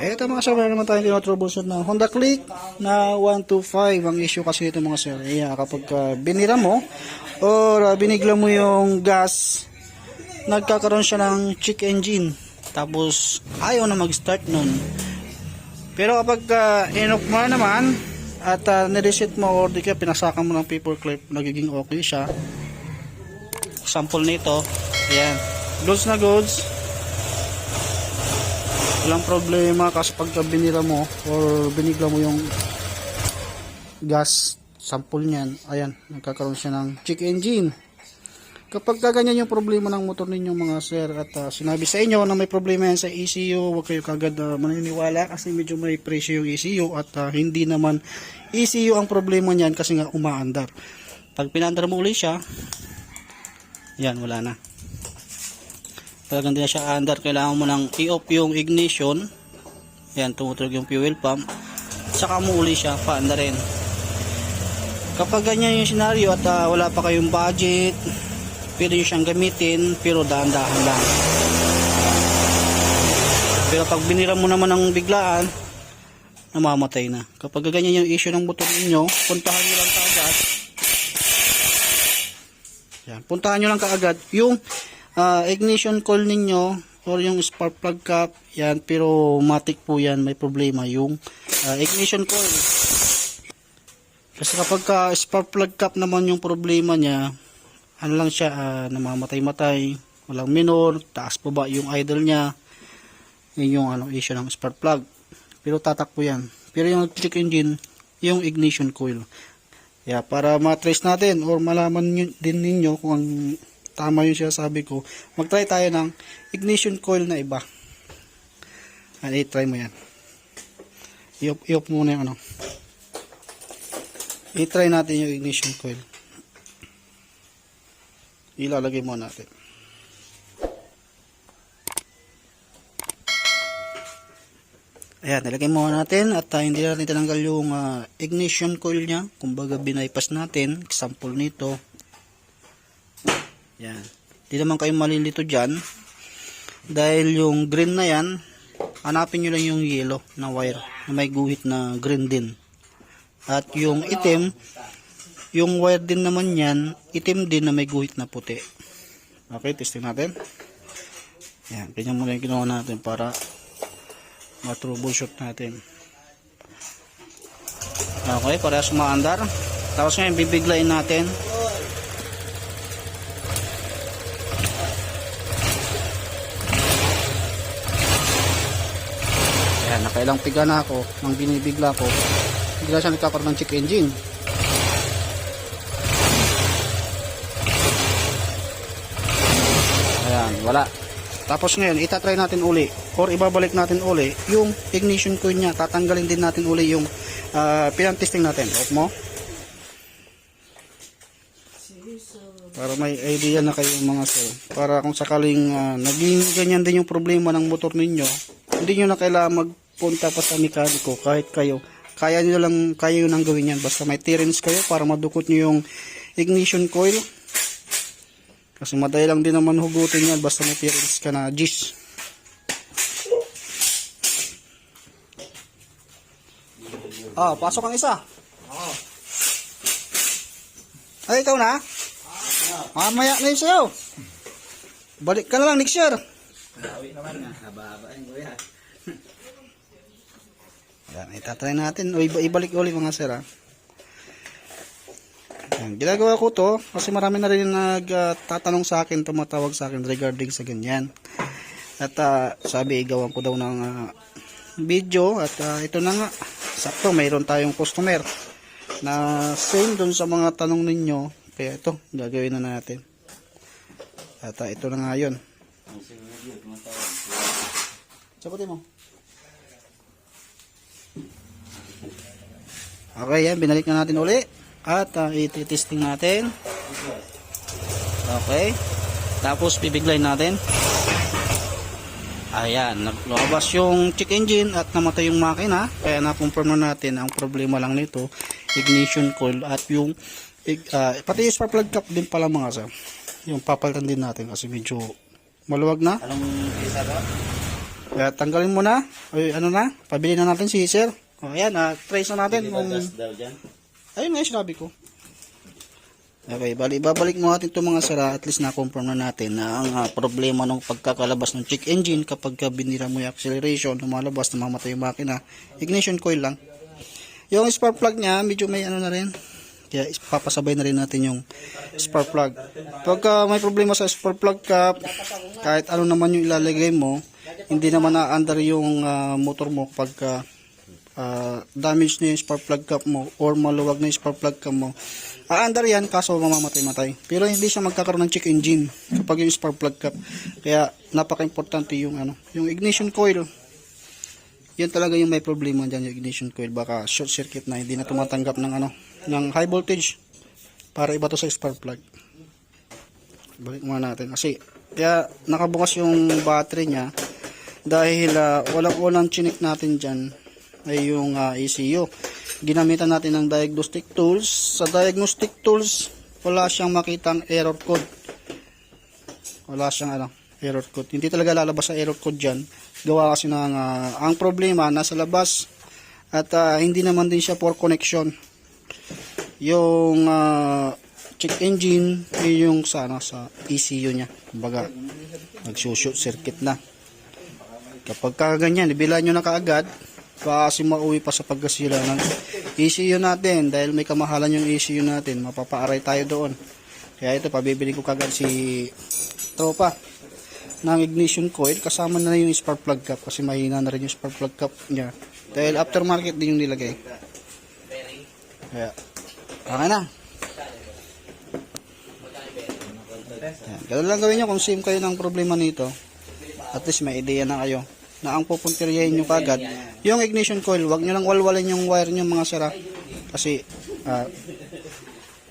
Eto mga sir, meron naman tayo tinotroubleshoot ng Honda Click na 125. Ang issue kasi ito mga sir, yeah, kapag uh, binira mo or uh, binigla mo yung gas, nagkakaroon siya ng check engine. Tapos ayaw na mag-start nun. Pero kapag uh, inoff mo na naman at uh, nireset mo or di ka pinasakan mo ng paper clip, nagiging okay siya. Sample nito, ayan. Goods na goods, walang problema kasi pagka binira mo or binigla mo yung gas sample niyan ayan nagkakaroon siya ng check engine. Kapag ka ganyan yung problema ng motor ninyo mga sir at uh, sinabi sa inyo na may problema yan sa ECU huwag kayo kagad uh, maniniwala kasi medyo may presyo yung ECU at uh, hindi naman ECU ang problema niyan kasi nga umaandar. Pag pinandar mo ulit siya yan wala na talagang hindi siya under. Kailangan mo nang i-off yung ignition. Yan tumutunog yung fuel pump. Saka mo uli siya paanda rin. Kapag ganyan yung scenario at ah, wala pa kayong budget pwede nyo siyang gamitin pero dahan-dahan lang. Pero pag binira mo naman ng biglaan namamatay na. Kapag ganyan yung issue ng motor ninyo puntahan nyo lang kaagad. Yan, puntahan nyo lang kaagad yung ah, ignition coil ninyo or yung spark plug cap yan pero matic po yan may problema yung ah, ignition coil kasi kapag ka spark plug cap naman yung problema niya ano lang siya ah, namamatay-matay walang minor taas pa ba yung idle niya yun yung ano issue ng spark plug. Pero tatakbo yan. Pero yung check engine yung ignition coil. Yeah, para matrace natin or malaman nyo, din ninyo kung ang tama yung sinasabi ko, mag-try tayo ng ignition coil na iba. Ano, i-try mo yan. I-off, i-off muna yung ano. I-try natin yung ignition coil. Ilalagay mo natin. Ayan, nilagay muna natin at uh, hindi natin tinanggal yung ah, ignition coil niya. Kumbaga binaypas natin. Example nito. Yan. Hindi naman kayo malilito dyan. Dahil yung green na yan, hanapin nyo lang yung yellow na wire na may guhit na green din. At yung itim, yung wire din naman yan, itim din na may guhit na puti. Okay, testing natin. Yan, ganyan muna yung ginawa natin para matroubleshoot natin. Okay, parehas umaandar. Tapos ngayon, bibiglayin natin. Ayan, nakailang piga na ako nang binibigla ko. Na siya nagkakaroon ng check engine. Ayan, wala. Tapos ngayon, itatry natin uli or ibabalik natin uli yung ignition coil niya. Tatanggalin din natin uli yung uh, pinantesting natin. Off mo. Para may idea na kayo mga sir. Para kung sakaling ah, naging ganyan din yung problema ng motor ninyo, hindi nyo na kailangan magpunta pa sa mekaniko kahit kayo. Kaya nyo lang, kaya nang gawin yan. Basta may clearance kayo para madukot nyo yung ignition coil. Kasi madali lang din naman hugutin yan basta may clearance ka na gis. Ah, pasok ang isa. Ay, ikaw na? Mamaya na yun sa'yo. Balik ka na lang next year. Bawi naman na. Haba-haba yung kuya. Yan, itatry natin. O, iba- ibalik ulit mga sir, ha? Yan, ginagawa ko to kasi marami na rin nagtatanong sa akin, tumatawag sa akin regarding sa ganyan. At ah, sabi, igawan ko daw ng ah, video at ah, ito na nga. Sakto, mayroon tayong customer na same dun sa mga tanong ninyo. Kaya ito, gagawin na natin. At ah, ito na nga yun. Sabutin mo. Okay, yan. Binalik na natin uli. At uh, iti-testing natin. Okay. Tapos bibiglayin natin. Ayan. Naglabas yung check engine at namatay yung makina. Kaya na-confirm na natin ang problema lang nito. Ignition coil at yung ah, pati yung spark plug cap din pala mga sir. Yung papalitan din natin kasi medyo maluwag na. Anong isa ba? Kaya tanggalin mo na. Ay, ano na? Pabili na natin si sir. O, ayan, ah, trace na natin. Kung... daw dyan. Ayun nga yung sinabi ko. Okay, bali, babalik mo natin itong mga sira. At least na-confirm na natin na ang ah, problema ng pagkakalabas ng check engine kapag ka binira mo yung acceleration, lumalabas, namamatay yung makina. Ignition coil lang. Yung spark plug niya, medyo may ano na rin. Kaya is- papasabay na rin natin yung spark plug. Pagka may problema sa spark plug cap, kahit ano naman yung ilalagay mo, hindi naman na-under yung ah, motor mo pagka ah, damage na yung spark plug cap mo or maluwag na yung spark plug cap mo, aandar yan kaso mamamatay-matay. Pero hindi siya magkakaroon ng check engine kapag yung spark plug cap. Kaya napaka-importante yung ano, yung ignition coil. Yan talaga yung may problema dyan yung ignition coil. Baka short circuit na hindi na tumatanggap ng ano, ng high voltage para iba to sa spark plug. Balik muna natin kasi kaya nakabukas yung battery niya dahil ah, walang-walang chinik natin dyan ay yung ah, ECU. Ginamitan natin ng diagnostic tools. Sa diagnostic tools, wala siyang makitang error code. Wala siyang ano, error code. Hindi talaga lalabas sa error code dyan. Gawa kasi ng, ah, ang problema nasa labas at ah, hindi naman din siya for connection. Yung ah, check engine, yun yung sa, ano, sa ECU niya. Kumbaga, nagsushoot circuit na. Kapag kaganyan, ibilan nyo na kaagad, kasi mauwi pa sa pagkasira ng ECU natin. Dahil may kamahalan yung ECU natin, mapapaaray tayo doon. Kaya ito, pabibili ko kagad si tropa ng ignition coil. Kasama na yung spark plug cap kasi mahina na rin yung spark plug cap niya. Dahil aftermarket din yung nilagay. Kaya okay na. Yan. Ganun lang gawin nyo kung same kayo ng problema nito. At least may idea na kayo na ang pupuntiryahin nyo kagad yung ignition coil wag nyo lang walwalin yung wire nyo mga sira. Kasi ah,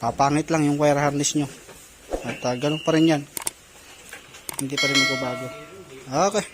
papangit lang yung wire harness nyo. At ah, ganun pa rin yan. Hindi pa rin magbabago. Okay